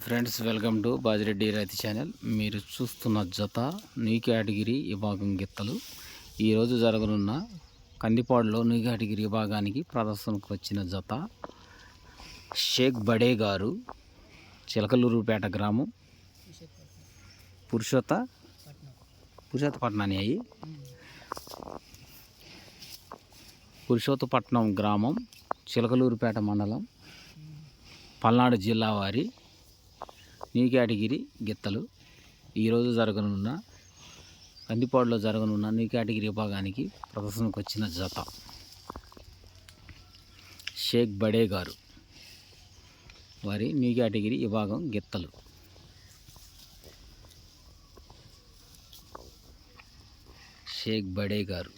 Friends welcome to Bajireddy రైతు channel మీరు చూస్తున్న జత న్యూ కేటగిరీ విభాగం గిత్తలు. ఈరోజు జరగనున్న కందిపాడులో న్యూ కేటగిరీ విభాగానికి ప్రదర్శనకు వచ్చిన జత షేక్ బడే గారు చిలకలూరుపేట గ్రామం పురుషోత్త పురుషోత్తపట్నాన్ని అయ్యి పురుషోత్తపట్నం గ్రామం చిలకలూరుపేట మండలం పల్నాడు జిల్లా వారి న్యూ కేటగిరీ గిత్తలు. ఈరోజు జరగనున్న కందిపాడులో జరగనున్న న్యూ కేటగిరీ విభాగానికి ప్రదర్శనకు వచ్చిన జత. షేక్ బడే గారు. వారి న్యూ కేటగిరీ విభాగం గిత్తలు. షేక్ బడే గారు.